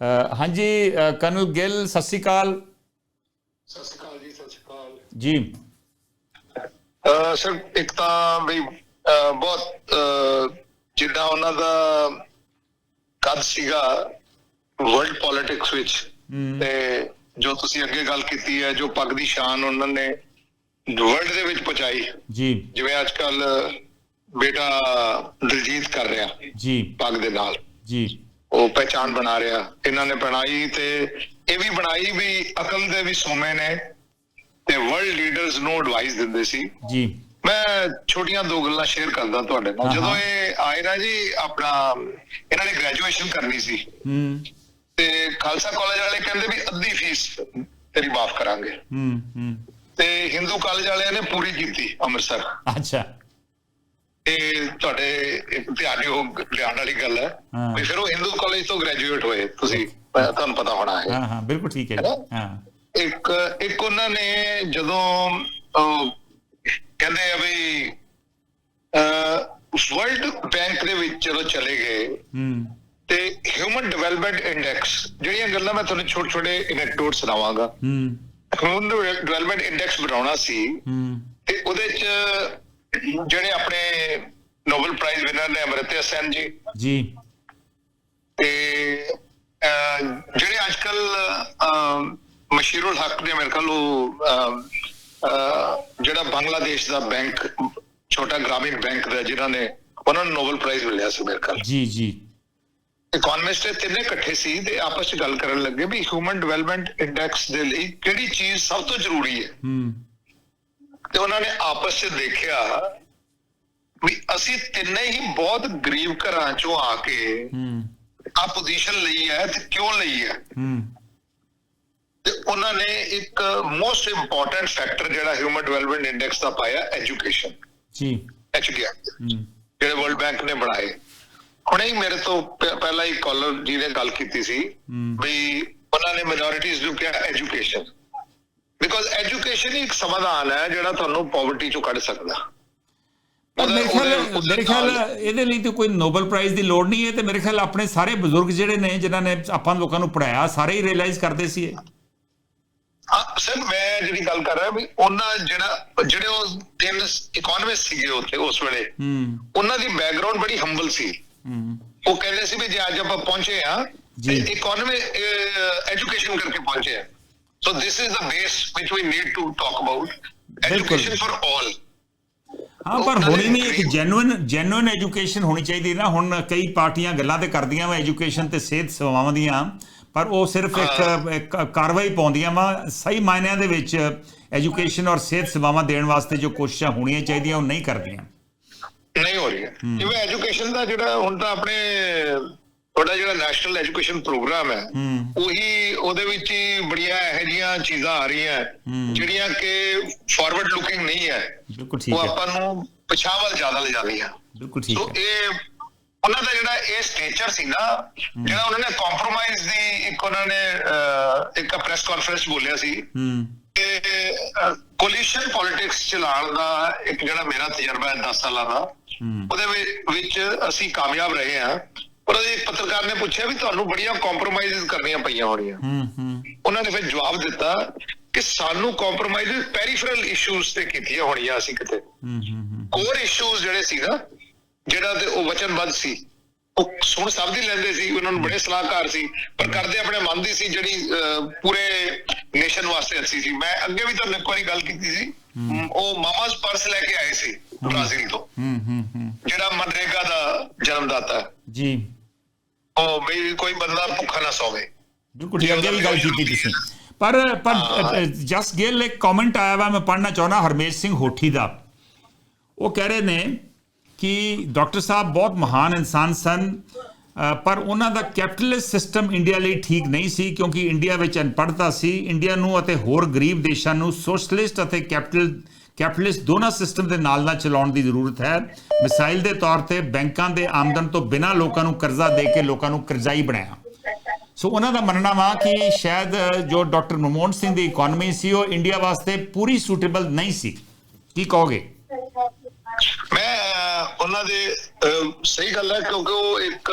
ਹਾਂਜੀ ਕਰਨਲ ਗਿੱਲ ਸਤਿ ਸ਼੍ਰੀ ਅਕਾਲ। ਸਤਿ ਸ਼੍ਰੀ ਅਕਾਲ ਜੀ ਸਤਿ ਸ਼੍ਰੀ ਅਕਾਲ। ਜੀ। ਸਰ ਇੱਕ ਤਾਂ ਵੀ ਬਹੁਤ ਜਿੱਦਾਂ ਉਹਨਾਂ ਦਾ ਕੱਦ ਸੀਗਾ ਵਰਲਡ ਪੋਲਿਟਿਕਸ ਵਿੱਚ ਤੇ ਜੋ ਤੁਸੀਂ ਅੱਗੇ ਗੱਲ ਕੀਤੀ ਹੈ ਜੋ ਪੱਗ ਦੀ ਸ਼ਾਨ ਉਹਨਾਂ ਨੇ ਵਰਲਡ ਦੇ ਵਿੱਚ ਪਹੁੰਚਾਈ ਜੀ। ਜਿਵੇਂ ਅੱਜ ਕੱਲ ਬੇਟਾ ਦਿਲਜੀਤ ਕਰ ਰਿਹਾ ਜੀ। ਪੱਗ ਦੇ ਨਾਲ। ਜੀ। ਉਹ ਪਹਿਚਾਨ ਬਣਾ ਰਿਹਾ। ਇਹਨਾਂ ਨੇ ਬਣਾਈ ਤੇ ਇਹ ਵੀ ਬਣਾਈ ਵੀ ਅਕਲ ਦੇ ਵੀ ਸੋਮੇ ਨੇ ਤੇ ਵਰਲਡ ਲੀਡਰਸ ਨੂੰ ਐਡਵਾਈਸ ਦਿੰਦੇ ਸੀ। ਜੀ। ਮੈਂ ਛੋਟੀਆਂ ਦੋ ਗੱਲਾਂ ਸ਼ੇਅਰ ਕਰਦਾ ਤੁਹਾਡੇ ਨਾਲ। ਜਦੋਂ। ਇਹ ਆਏ ਨਾ ਜੀ ਆਪਣਾ ਇਹਨਾਂ ਨੇ ਗ੍ਰੈਜੂਏਸ਼ਨ ਕਰਨੀ ਸੀ। ਹੂੰ। ਤੇ ਖਾਲਸਾ ਕਾਲਜ ਵਾਲੇ ਕਹਿੰਦੇ ਵੀ ਅੱਧੀ ਫੀਸ ਤੇਰੀ ਮਾਫ ਕਰਾਂਗੇ। ਹੂੰ ਹੂੰ। ਤੇ ਹਿੰਦੂ ਕਾਲਜ ਵਾਲਿਆਂ ਨੇ ਪੂਰੀ ਕੀਤੀ ਅੰਮ੍ਰਿਤਸਰ। ਅੱਛਾ। ਇਹ ਤੁਹਾਡੇ ਧਿਆਨਯੋਗ ਲਿਆਉਣ ਵਾਲੀ ਗੱਲ ਹੈ। ਵੀ ਫਿਰ ਉਹ ਹਿੰਦੂ ਕਾਲਜ ਤੋਂ ਗ੍ਰੈਜੂਏਟ ਹੋਏ ਤੁਸੀਂ ਤੁਹਾਨੂੰ ਪਤਾ ਹੋਣਾ ਹੈ। ਹਾਂ ਹਾਂ ਬਿਲਕੁਲ ਠੀਕ ਹੈ ਹਾਂ। ਇੱਕ ਇੱਕ ਉਹਨਾਂ ਨੇ ਜਦੋਂ ਕਹਿੰਦੇ ਆ ਵੀ ਵਰਲਡ ਬੈਂਕ ਦੇ ਵਿੱਚ ਜਦੋਂ ਚਲੇ ਗਏ ਹੂੰ। ਤੇ ਹਿਊਮਨ ਡਿਵੈਲਪਮੈਂਟ ਇੰਡੈਕਸ ਜਿਹੜੀਆਂ ਗੱਲਾਂ ਮੈਂ ਤੁਹਾਨੂੰ ਛੋਟੇ ਛੋਟੇ ਐਨੈਕਡੋਟ ਸੁਣਾਵਾਂਗਾ। ਹੂੰ। ਹਿਊਮਨ ਡਿਵੈਲਪਮੈਂਟ ਇੰਡੈਕਸ ਬਣਾਉਣਾ ਸੀ ਹੂੰ। ਤੇ ਉਹਦੇ ਚ ਜਿਹੜੇ ਆਪਣੇ ਨੋਬਲ ਪ੍ਰਾਈਜ਼ ਵਿਨਰ ਨੇ ਅਮਰਤਿਆ ਸੈਨ ਜੀ। ਜੀ। ਤੇ ਜਿਹੜੇ ਅੱਜਕੱਲ ਮਸ਼ੀਰੁਲ ਹਕ ਨੇ ਮੇਰੇ ਖਿਆਲ ਉਹ ਅਹ, ਅਹ, ਜਿਹੜਾ ਬੰਗਲਾਦੇਸ਼ ਦਾ ਬੈਂਕ ਛੋਟਾ ਗ੍ਰਾਮੀਣ ਬੈਂਕ ਦਾ ਜਿਨ੍ਹਾਂ ਨੇ ਉਹਨਾਂ ਨੂੰ ਨੋਬਲ ਪ੍ਰਾਈਜ਼ ਮਿਲਿਆ ਸੀ ਮੇਰੇ ਖਿਆਲ। ਜੀ ਜੀ। ਇਕਨੋਮਿਸਟ ਤਿੰਨੇ ਇਕੱਠੇ ਸੀ ਤੇ ਆਪਸ ਵਿੱਚ ਗੱਲ ਕਰਨ ਲੱਗੇ ਵੀ ਹਿਊਮਨ ਡਿਵੈਲਪਮੈਂਟ ਇੰਡੈਕਸ ਦੇ ਲਈ ਕਿਹੜੀ ਚੀਜ਼ ਸਭ ਤੋਂ ਜ਼ਰੂਰੀ ਹੈ। ਹੂੰ। ਤੇ ਉਹਨਾਂ ਨੇ ਆਪਸ ਵਿੱਚ ਦੇਖਿਆ ਵੀ ਅਸੀਂ ਤਿੰਨੇ ਹੀ ਬਹੁਤ ਗਰੀਬ ਘਰਾਂ ਚੋਂ ਆ ਕੇ ਹੂੰ। ਆ ਪੋਜੀਸ਼ਨ ਲਈ ਹੈ ਤੇ ਕਿਉਂ ਲਈ ਹੈ? ਹੂੰ। ਤੇ ਉਹਨਾਂ ਨੇ ਇੱਕ ਮੋਸਟ ਇੰਪੋਰਟੈਂਟ ਫੈਕਟਰ ਜਿਹੜਾ ਹਿਊਮਨ ਡਿਵੈਲਪਮੈਂਟ ਇੰਡੈਕਸ ਦਾ ਪਾਇਆ ਐਜੂਕੇਸ਼ਨ ਜੀ। ਐਚਡੀਆ ਹੂੰ। ਜਿਹੜੇ ਵਰਲਡ ਬੈਂਕ ਨੇ ਬਣਾਏ। ਹੁਣੇ ਹੀ ਮੇਰੇ ਤੋਂ ਪਹਿਲਾਂ ਹੀ ਕਾਲਰ ਜੀ ਨੇ ਗੱਲ ਕੀਤੀ ਸੀ। ਵੀ ਉਹਨਾਂ ਨੇ ਮੈਜੋਰਿਟੀਜ਼ ਨੂੰ ਕਿਹਾ ਐਜੂਕੇਸ਼ਨ ਬਿਕੋਜ਼ ਐਜੂਕੇਸ਼ਨ ਹੀ ਇੱਕ ਸਮਾਧਾਨ ਹੈ ਜਿਹੜਾ ਤੁਹਾਨੂੰ ਪਾਵਰਟੀ ਚੋਂ ਕੱਢ ਸਕਦਾ। ਮੇਰੇ ਖਿਆਲ ਮੇਰੇ ਖਿਆਲ ਇਹਦੇ ਲਈ ਤਾਂ ਕੋਈ ਨੋਬਲ ਪ੍ਰਾਈਜ਼ ਦੀ ਲੋੜ ਨਹੀਂ ਹੈ ਤੇ ਮੇਰੇ ਖਿਆਲ ਆਪਣੇ ਸਾਰੇ ਬਜ਼ੁਰਗ ਜਿਹੜੇ ਨੇ ਜਿਨ੍ਹਾਂ ਨੇ ਆਪਾਂ ਲੋਕਾਂ ਨੂੰ ਪੜਾਇਆ ਸਾਰੇ ਹੀ ਰਿਅਲਾਈਜ਼ ਕਰਦੇ ਸੀ ਇਹ। ਸਰ ਮੈਂ ਜਿਹੜੀ ਗੱਲ ਕਰ ਰਿਹਾ ਵੀ ਉਹਨਾਂ ਜਿਹੜਾ ਜਿਹੜੇ ਉਹ ਤਿੰਨ ਇਕਨੋਮਿਸਟ ਸੀਗੇ ਉੱਥੇ ਉਸ ਵੇਲੇ ਉਹਨਾਂ ਦੀ ਬੈਕਗ੍ਰਾਉਂਡ ਬੜੀ ਹੰਬਲ ਸੀ। ਉਹ ਕਹਿੰਦੇ ਸੀ ਵੀ ਜੇ ਅੱਜ ਆਪਾਂ ਪਹੁੰਚੇ ਆ। ਇਕਨੋਮੀ ਐਜੂਕੇਸ਼ਨ ਕਰਕੇ ਪਹੁੰਚੇ ਆ so this is the base which we need to talk about. education for all. ਹਾਂ ਪਰ ਹੋਣੀ ਨਹੀਂ ਇੱਕ ਜੈਨੂਇਨ ਜੈਨੂਇਨ ਐਜੂਕੇਸ਼ਨ ਹੋਣੀ ਚਾਹੀਦੀ ਨਾ ਹੁਣ ਕਈ ਪਾਰਟੀਆਂ ਗੱਲਾਂ ਤੇ ਕਰਦੀਆਂ ਵਾ ਐਜੂਕੇਸ਼ਨ ਤੇ ਸਿਹਤ ਸੇਵਾਵਾਂ ਦੀਆਂ ਪਰ ਉਹ ਸਿਰਫ ਇੱਕ ਕਾਰਵਾਈ ਪਾਉਂਦੀਆਂ ਵਾ ਸਹੀ ਮਾਇਨਿਆਂ ਦੇ ਵਿੱਚ ਐਜੂਕੇਸ਼ਨ ਔਰ ਸਿਹਤ ਸੇਵਾਵਾਂ ਦੇਣ ਵਾਸਤੇ ਜੋ ਕੋਸ਼ਿਸ਼ਾਂ ਹੋਣੀਆਂ ਚਾਹੀਦੀਆਂ ਉਹ ਨਹੀਂ ਕਰਦੀਆਂ ਨਹੀਂ ਹੋ ਰਹੀ ਹੈ ਜਿਵੇਂ ਐਜੂਕੇਸ਼ਨ ਦਾ ਜਿਹੜਾ ਹੁਣ ਤਾਂ ਆਪਣੇ ਤੁਹਾਡਾ ਜਿਹੜਾ ਨੈਸ਼ਨਲ ਐਜੂਕੇਸ਼ਨ ਪ੍ਰੋਗਰਾਮ ਹੈ ਉਹੀ ਉਹਦੇ ਵਿੱਚ ਹੀ ਬੜੀਆਂ ਇਹੋ ਜਿਹੀਆਂ ਚੀਜ਼ਾਂ ਆ ਰਹੀਆਂ। ਜਿਹੜੀਆਂ ਕਿ ਫਾਰਵਰਡ ਲੁਕਿੰਗ ਨਹੀਂ ਹੈ। ਬਿਲਕੁਲ ਠੀਕ ਉਹ ਹੈ। ਆਪਾਂ ਨੂੰ ਪਛਾਣ ਵੱਲ ਜ਼ਿਆਦਾ ਲੈ ਜਾਂਦੀਆਂ ਬਿਲਕੁਲ ਠੀਕ ਸੋ ਹੈ। ਇਹ ਉਹਨਾਂ ਦਾ ਜਿਹੜਾ ਇਹ ਸਟੇਚਰ ਸੀ ਨਾ ਜਿਹੜਾ ਉਹਨਾਂ ਨੇ ਕੰਪਰੋਮਾਈਜ਼ ਦੀ ਇੱਕ ਉਹਨਾਂ ਨੇ ਇੱਕ ਪ੍ਰੈਸ ਕਾਨਫਰੰਸ ਬੋਲਿਆ ਸੀ। ਕਿ ਕੋਲੀਸ਼ਨ ਪੋਲਿਟਿਕਸ ਚਲਾਉਣ ਦਾ ਇੱਕ ਜਿਹੜਾ ਮੇਰਾ ਤਜਰਬਾ ਹੈ 10 ਸਾਲਾਂ ਦਾ ਉਹਦੇ ਵਿੱਚ ਅਸੀਂ ਕਾਮਯਾਬ ਰਹੇ ਹਾਂ। ਪਰ ਉਹਦੇ ਇੱਕ ਪੱਤਰਕਾਰ ਨੇ ਪੁੱਛਿਆ ਵੀ ਤੁਹਾਨੂੰ ਬੜੀਆਂ ਕੰਪਰੋਮਾਈਜ਼ਸ ਕਰਨੀਆਂ ਪਈਆਂ ਹੋਣੀਆਂ। ਹੂੰ ਹੂੰ। ਉਹਨਾਂ ਨੇ ਫਿਰ ਜਵਾਬ ਦਿੱਤਾ ਕਿ ਸਾਨੂੰ ਕੰਪਰੋਮਾਈਜ਼ਸ ਪੈਰੀਫਰਲ ਇਸ਼ੂਜ਼ ਤੇ ਕੀਤੀਆਂ ਹੋਣੀਆਂ ਅਸੀਂ ਕਿਤੇ। ਹੂੰ ਹੂੰ ਕੋਰ ਇਸ਼ੂਜ਼ ਜਿਹੜੇ ਸੀ ਨਾ ਜਿਹੜਾ ਤੇ ਉਹ ਵਚਨਬੱਧ ਸੀ ਉਹ ਸੁਣ ਸਭ ਦੀ ਲੈਂਦੇ ਸੀ ਉਹਨਾਂ ਨੂੰ ਬੜੇ ਸਲਾਹਕਾਰ ਸੀ ਪਰ ਕਰਦੇ ਆਪਣੇ ਮਨ ਦੀ ਸੀ ਜਿਹੜੀ ਪੂਰੇ ਨੇਸ਼ਨ ਵਾਸਤੇ ਅੱਛੀ ਸੀ। ਮੈਂ ਅੱਗੇ ਵੀ ਤੁਹਾਨੂੰ ਇੱਕ ਵਾਰੀ ਗੱਲ ਕੀਤੀ ਸੀ। ਉਹ ਮਾਮਾਸ ਪਰਸ ਲੈ ਕੇ ਆਏ ਸੀ ਬ੍ਰਾਜ਼ੀਲ ਤੋਂ। ਹੂੰ ਹੂੰ ਹੂੰ। ਜਿਹੜਾ ਮਨਰੇਗਾ ਦਾ ਜਨਮਦਾਤਾ। ਹੈ ਜੀ। ਉਹ ਵੀ ਕੋਈ ਬੰਦਾ ਭੁੱਖਾ ਨਾ ਸੋਵੇ। ਬਿਲਕੁਲ ਠੀਕ ਅੱਗੇ ਵੀ ਗੱਲ ਕੀਤੀ ਤੁਸੀਂ। ਪਰ ਪਰ ਜਸ ਗਿੱਲ ਇੱਕ ਕਮੈਂਟ ਆਇਆ ਵਾ ਮੈਂ ਪੜ੍ਹਨਾ ਚਾਹੁੰਦਾ ਹਰਮੇਸ਼ ਸਿੰਘ ਹੋਠੀ ਦਾ। ਉਹ ਕਹਿ ਰਹੇ ਨੇ ਕਿ ਡਾਕਟਰ ਸਾਹਿਬ ਬਹੁਤ ਮਹਾਨ ਇਨਸਾਨ ਸਨ ਪਰ ਉਹਨਾਂ ਦਾ ਕੈਪੀਟਲਿਸਟ ਸਿਸਟਮ ਇੰਡੀਆ ਲਈ ਠੀਕ ਨਹੀਂ ਸੀ ਕਿਉਂਕਿ ਇੰਡੀਆ ਵਿੱਚ ਅਨਪੜ੍ਹਤਾ ਸੀ। ਇੰਡੀਆ ਨੂੰ ਅਤੇ ਹੋਰ ਗਰੀਬ ਦੇਸ਼ਾਂ ਨੂੰ ਸੋਸ਼ਲਿਸਟ ਅਤੇ ਕੈਪੀਟਲ ਕੈਪੀਟਲਿਸਟ ਦੋਨਾਂ ਸਿਸਟਮ ਦੇ ਨਾਲ ਨਾਲ ਚਲਾਉਣ ਦੀ ਜ਼ਰੂਰਤ ਹੈ। ਮਿਸਾਈਲ ਦੇ ਤੌਰ ਤੇ ਬੈਂਕਾਂ ਦੇ ਆਮਦਨ ਤੋਂ ਬਿਨਾਂ ਲੋਕਾਂ ਨੂੰ ਕਰਜ਼ਾ ਦੇ ਕੇ ਲੋਕਾਂ ਨੂੰ ਕਰਜ਼ਾਈ ਬਣਾਇਆ। ਸੋ ਉਹਨਾਂ ਦਾ ਮੰਨਣਾ ਵਾ ਕਿ ਸ਼ਾਇਦ ਜੋ ਡਾਕਟਰ ਮਨਮੋਹਨ ਸਿੰਘ ਦੀ ਇਕਨੋਮੀ ਸੀ, ਉਹ ਇੰਡੀਆ ਵਾਸਤੇ ਪੂਰੀ ਸੂਟੇਬਲ ਨਹੀਂ ਸੀ। ਕੀ ਕਹੋਗੇ? ਮੈਂ ਉਹਨਾਂ ਦੇ ਸਹੀ ਗੱਲ ਹੈ ਕਿਉਂਕਿ ਉਹ ਇੱਕ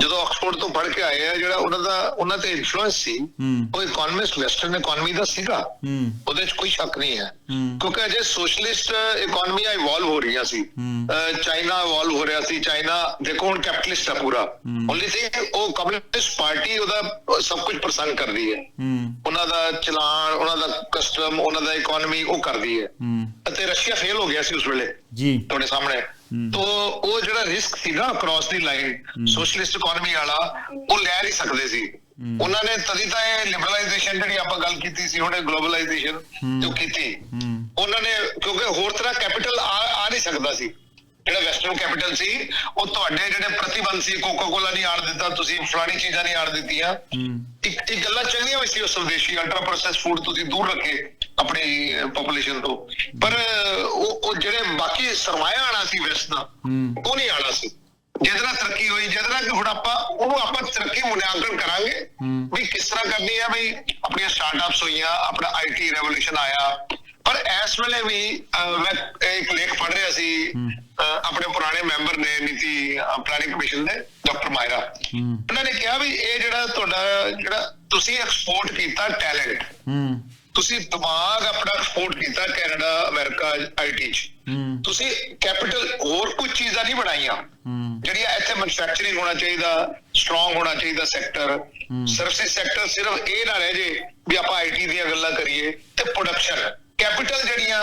ਜਦੋਂ ਆਕਸਫੋਰਡ ਤੋਂ ਪੜ੍ਹ ਕੇ ਆਏ ਆ ਜਿਹੜਾ ਉਹਨਾਂ ਦਾ ਉਹਨਾਂ ਤੇ ਇਨਫਲੂਐਂਸ ਸੀ। ਉਹ ਇਕਨੋਮਿਸਟ ਵੈਸਟਰਨ ਇਕਨੋਮੀ ਦਾ ਸੀਗਾ। ਉਹਦੇ 'ਚ ਕੋਈ ਸ਼ੱਕ ਨਹੀਂ ਹੈ। ਕਿਉਂਕਿ ਅਜੇ ਸੋਸ਼ਲਿਸਟ ਇਕਨੋਮੀਆਂ ਇਵੋਲਵ ਹੋ ਰਹੀਆਂ ਸੀ। ਚਾਈਨਾ ਇਵੋਲਵ ਹੋ ਰਿਹਾ ਸੀ। ਚਾਈਨਾ ਦੇਖੋ ਹੁਣ ਕੈਪੀਟਲਿਸਟ ਆ ਪੂਰਾ। ਓਨਲੀ ਥਿੰਗ ਉਹ ਕਮਿਊਨਿਸਟ ਪਾਰਟੀ ਉਹਦਾ ਸਭ ਕੁਝ ਪਸੰਦ ਕਰਦੀ ਹੂੰ। ਉਹਨਾਂ ਦਾ ਚਲਾਨ ਉਹਨਾਂ ਦਾ ਕਸਟਮ ਉਹਨਾਂ ਦਾ ਇਕਨੋਮੀ ਉਹ ਕਰਦੀ ਹੈ। ਅਤੇ ਰਸ਼ੀਆ ਫੇਲ ਹੋ ਗਿਆ ਸੀ ਉਸ ਵੇਲੇ ਜੀ। ਤੁਹਾਡੇ ਸਾਹਮਣੇ। ਤੋ ਉਹ ਜਿਹੜਾ ਰਿਸਕ ਸੀ ਨਾ cross the line socialist economy ਵਾਲਾ ਉਹ ਲੈ ਨਹੀਂ ਸਕਦੇ ਸੀ। ਉਹਨਾਂ ਨੇ ਤਦੀ ਤਾਂ ਇਹ ਲਿਬਰਲਾਈਜੇਸ਼ਨ ਜਿਹੜੀ ਆਪਾਂ ਗੱਲ ਕੀਤੀ ਸੀ ਉਹਨੇ ਗਲੋਬਲਾਈਜੇਸ਼ਨ ਜੋ ਕੀਤੀ ਉਹਨਾਂ ਨੇ ਕਿਉਂਕਿ ਹੋਰ ਤਰ੍ਹਾਂ ਕੈਪੀਟਲ ਆ ਨਹੀਂ ਸਕਦਾ ਸੀ। ਜਿਹੜਾ ਵੈਸਟਰਨ ਕੈਪੀਟਲ ਸੀ ਉਹ ਤੁਹਾਡੇ ਜਿਹੜੇ ਪ੍ਰਤੀਬੰਧ ਸੀ ਕੋਕਾ ਕੋਲਾ ਨਹੀਂ ਆੜ ਦਿੱਤਾ ਤੁਸੀਂ ਫਲਾਣੀ ਚੀਜ਼ਾਂ ਨਹੀਂ ਆੜ ਦਿੱਤੀਆਂ। ਇੱਕ ਇੱਕ ਗੱਲਾਂ ਚੰਗੀਆਂ ਵੀ ਸੀ ਉਹ ਸਵਦੇਸ਼ੀ ਅਲਟਰਾ ਪ੍ਰੋਸੈਸ ਫੂਡ ਤੁਸੀਂ ਦੂਰ ਰੱਖੇ। ਆਪਣੀ ਪੋਪੂਲੇਸ਼ਨ ਤੋਂ। ਪਰ ਉਹ ਉਹ ਜਿਹੜੇ ਬਾਕੀ ਸਰਮਾਇਆ ਆਣਾ ਸੀ ਵੈਸਟ ਦਾ ਉਹ ਨਹੀਂ ਆਣਾ ਸੀ। ਜਿਹਦੇ ਨਾਲ ਤਰੱਕੀ ਹੋਈ ਜਿਹਦੇ ਨਾਲ ਕਿ ਹੁਣ ਆਪਾਂ ਉਹਨੂੰ ਆਪਾਂ ਤਰੱਕੀ ਮੁਲਾਂਕਣ ਕਰਾਂਗੇ ਵੀ ਕਿਸ ਤਰ੍ਹਾਂ ਕਰਨੀ ਹੈ ਵੀ ਆਪਣੀਆਂ ਸਟਾਰਟਅਪਸ ਹੋਈਆਂ ਆਪਣਾ ਆਈਟੀ ਰੈਵੋਲੂਸ਼ਨ ਆਇਆ। ਪਰ ਇਸ ਵੇਲੇ ਵੀ ਮੈਂ ਇੱਕ ਲੇਖ ਪੜ੍ਹ ਰਿਹਾ ਸੀ ਆਪਣੇ ਪੁਰਾਣੇ ਮੈਂਬਰ ਨੇ ਨੀਤੀ ਪਲਾਨਿੰਗ ਕਮਿਸ਼ਨ ਦੇ ਡਾਕਟਰ ਮਾਇਰਾ। ਉਹਨਾਂ ਨੇ ਕਿਹਾ ਵੀ ਇਹ ਜਿਹੜਾ ਤੁਹਾਡਾ ਜਿਹੜਾ ਤੁਸੀਂ ਐਕਸਪੋਰਟ ਕੀਤਾ ਟੈਲੈਂਟ ਤੁਸੀਂ ਦਿਮਾਗ ਆਪਣਾ ਐਕਸਪੋਰਟ ਕੀਤਾ ਕੈਨੇਡਾ ਅਮਰੀਕਾ ਆਈਟੀ ਚ। ਤੁਸੀਂ ਕੈਪੀਟਲ ਹੋਰ ਕੁਝ ਚੀਜ਼ਾਂ ਨਹੀਂ ਬਣਾਈਆਂ। ਜਿਹੜੀਆਂ ਇੱਥੇ ਮੈਨੂਫੈਕਚਰਿੰਗ ਹੋਣਾ ਚਾਹੀਦਾ ਸਟਰੋਂਗ ਹੋਣਾ ਚਾਹੀਦਾ ਸੈਕਟਰ ਸਰਵਿਸ ਸੈਕਟਰ ਸਿਰਫ ਇਹ ਨਾ ਰਹਿ ਜੇ ਵੀ ਆਪਾਂ ਆਈਟੀ ਦੀਆਂ ਗੱਲਾਂ ਕਰੀਏ ਤੇ ਪ੍ਰੋਡਕਸ਼ਨ ਕੈਪੀਟਲ ਜਿਹੜੀਆਂ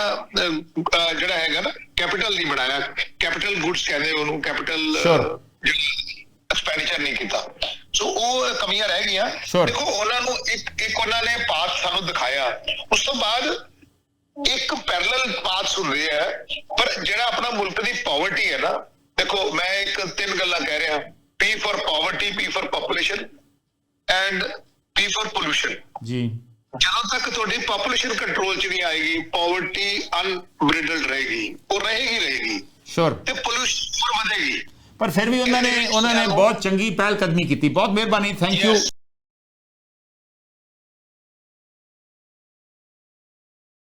ਜਿਹੜਾ ਹੈਗਾ ਨਾ ਕੈਪੀਟਲ ਨਹੀਂ ਬਣਾਇਆ। ਕੈਪੀਟਲ ਗੁੱਡਸ ਕਹਿੰਦੇ ਉਹਨੂੰ ਕੈਪੀਟਲ. ਐਕਸਪੈਂਡੀਚਰ ਨਹੀਂ ਕੀਤਾ। ਸੋ ਉਹ ਕਮੀਆਂ ਰਹਿ ਗਈਆਂ। ਦੇਖੋ ਉਹਨਾਂ ਨੂੰ ਇੱਕ ਇੱਕ ਉਹਨਾਂ ਨੇ ਪਾਸ ਸਾਨੂੰ ਦਿਖਾਇਆ। ਉਸ ਤੋਂ ਬਾਅਦ ਇੱਕ ਪੈਰਲਲ ਪਾਸ ਸੁਣ ਰਿਹਾ ਹੈ ਪਰ ਜਿਹੜਾ ਆਪਣਾ ਮੁਲਕ ਦੀ ਪਾਵਰਟੀ ਹੈ ਨਾ ਦੇਖੋ ਮੈਂ ਇੱਕ ਤਿੰਨ ਗੱਲਾਂ ਕਹਿ ਰਿਹਾ। P for poverty P for population and P for pollution ਜੀ। ਜਦੋਂ ਤੱਕ ਤੁਹਾਡੀ ਪੋਪੂਲੇਸ਼ਨ ਕੰਟਰੋਲ 'ਚ ਨਹੀਂ ਆਏਗੀ ਪਾਵਰਟੀ ਅਨਬ੍ਰਿਡਲਡ ਰਹੇਗੀ ਉਹ ਰਹੇਗੀ ਰਹੇਗੀ। ਸ਼ੋਰ ਤੇ ਪੋਲੂਸ਼ਨ ਵਧੇਗੀ। ਪਰ ਫਿਰ ਵੀ ਉਹਨਾਂ ਨੇ ਉਹਨਾਂ ਨੇ ਬਹੁਤ ਚੰਗੀ ਪਹਿਲ ਕਦਮੀ ਕੀਤੀ। ਬਹੁਤ ਮਿਹਰਬਾਨੀ। Thank you.